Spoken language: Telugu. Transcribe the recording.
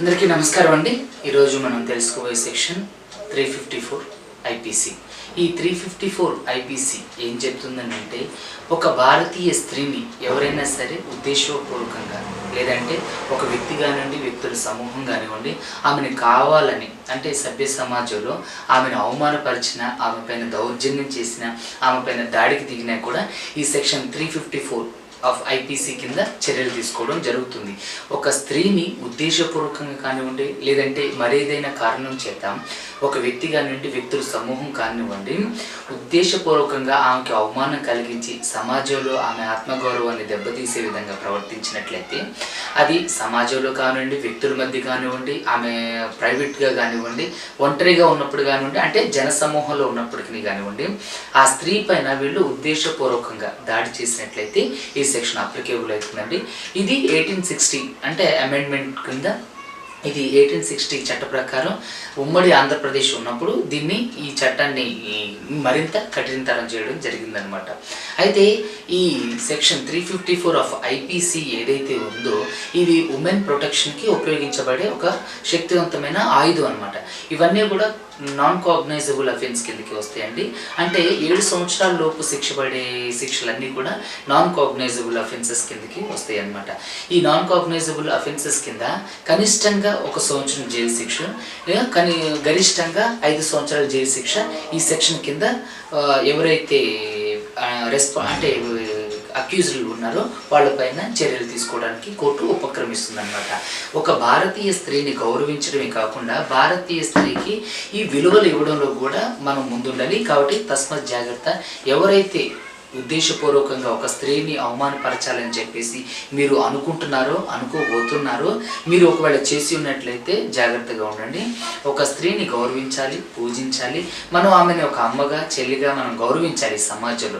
అందరికీ నమస్కారం అండి. ఈరోజు మనం తెలుసుకోబోయే section three fifty four IPC. ఈ త్రీ ఫిఫ్టీ ఫోర్ ఐపీసీ ఏం చెప్తుందంటే ఒక భారతీయ స్త్రీని ఎవరైనా సరే ఉద్దేశపూర్వకంగా లేదంటే ఒక వ్యక్తి కానివ్వండి వ్యక్తుల సమూహం కానివ్వండి ఆమెను కావాలని అంటే సభ్య సమాజంలో ఆమెను అవమానపరిచిన ఆమె పైన దౌర్జన్యం చేసిన ఆమె పైన దాడికి దిగినా కూడా ఈ section three fifty four of IPC కింద చర్యలు తీసుకోవడం జరుగుతుంది. ఒక స్త్రీని ఉద్దేశపూర్వకంగా కానివ్వండి లేదంటే మరేదైనా కారణం చేత ఒక వ్యక్తి కానివ్వండి వ్యక్తుల సమూహం కానివ్వండి ఉద్దేశపూర్వకంగా ఆమెకి అవమానం కలిగించి సమాజంలో ఆమె ఆత్మగౌరవాన్ని దెబ్బతీసే విధంగా ప్రవర్తించినట్లయితే అది సమాజంలో కానివ్వండి వ్యక్తుల మధ్య కానివ్వండి ఆమె ప్రైవేట్గా కానివ్వండి ఒంటరిగా ఉన్నప్పుడు కానివ్వండి అంటే జన సమూహంలో ఉన్నప్పటికీ కానివ్వండి ఆ స్త్రీ పైన వీళ్ళు ఉద్దేశపూర్వకంగా దాడి చేసినట్లయితే ఈ సెక్షన్ అప్లికేబుల్ అవుతుందండి. ఇది ఎయిటీన్ సిక్స్టీ అంటే అమెండ్మెంట్ కింద ఇది ఎయిటీన్ సిక్స్టీ చట్ట ప్రకారం ఉమ్మడి ఆంధ్రప్రదేశ్ ఉన్నప్పుడు దీన్ని ఈ చట్టాన్ని మరింత కఠినతరం చేయడం జరిగిందనమాట అయితే ఈ section three fifty four of IPC ఏదైతే ఉందో ఇది ఉమెన్ ప్రొటెక్షన్కి ఉపయోగించబడే ఒక శక్తివంతమైన ఆయుధం అనమాట ఇవన్నీ కూడా నాన్ కాగ్నైజబుల్ అఫెన్స్ కిందకి వస్తాయండి. అంటే ఏడు సంవత్సరాల లోపు శిక్ష పడే శిక్షలన్నీ కూడా నాన్ కాగ్నైజబుల్ అఫెన్సెస్ కిందకి వస్తాయి అన్నమాట ఈ నాన్ కాగ్నైజబుల్ అఫెన్సెస్ కింద కనిష్టంగా ఒక సంవత్సరం జైలు శిక్ష కానీ కని గరిష్టంగా ఐదు సంవత్సరాల జైలు శిక్ష. ఈ సెక్షన్ కింద ఎవరైతే రెస్పా అంటే అక్యూజ్డ్ ఉన్నారో వాళ్ళపైన చర్యలు తీసుకోవడానికి కోర్టు ఉపక్రమిస్తుందన్నమాట. ఒక భారతీయ స్త్రీని గౌరవించడమే కాకుండా భారతీయ స్త్రీకి ఈ విలువలు ఇవ్వడంలో కూడా మనం ముందుండాలి. కాబట్టి తస్మత్ జాగ్రత్త. ఎవరైతే ఉద్దేశపూర్వకంగా ఒక స్త్రీని అవమానపరచాలని చెప్పేసి మీరు అనుకుంటున్నారో అనుకోబోతున్నారో మీరు ఒకవేళ చేసి ఉన్నట్లయితే జాగ్రత్తగా ఉండండి. ఒక స్త్రీని గౌరవించాలి పూజించాలి. మనం ఆమెని ఒక అమ్మగా చెల్లిగా మనం గౌరవించాలి సమాజంలో.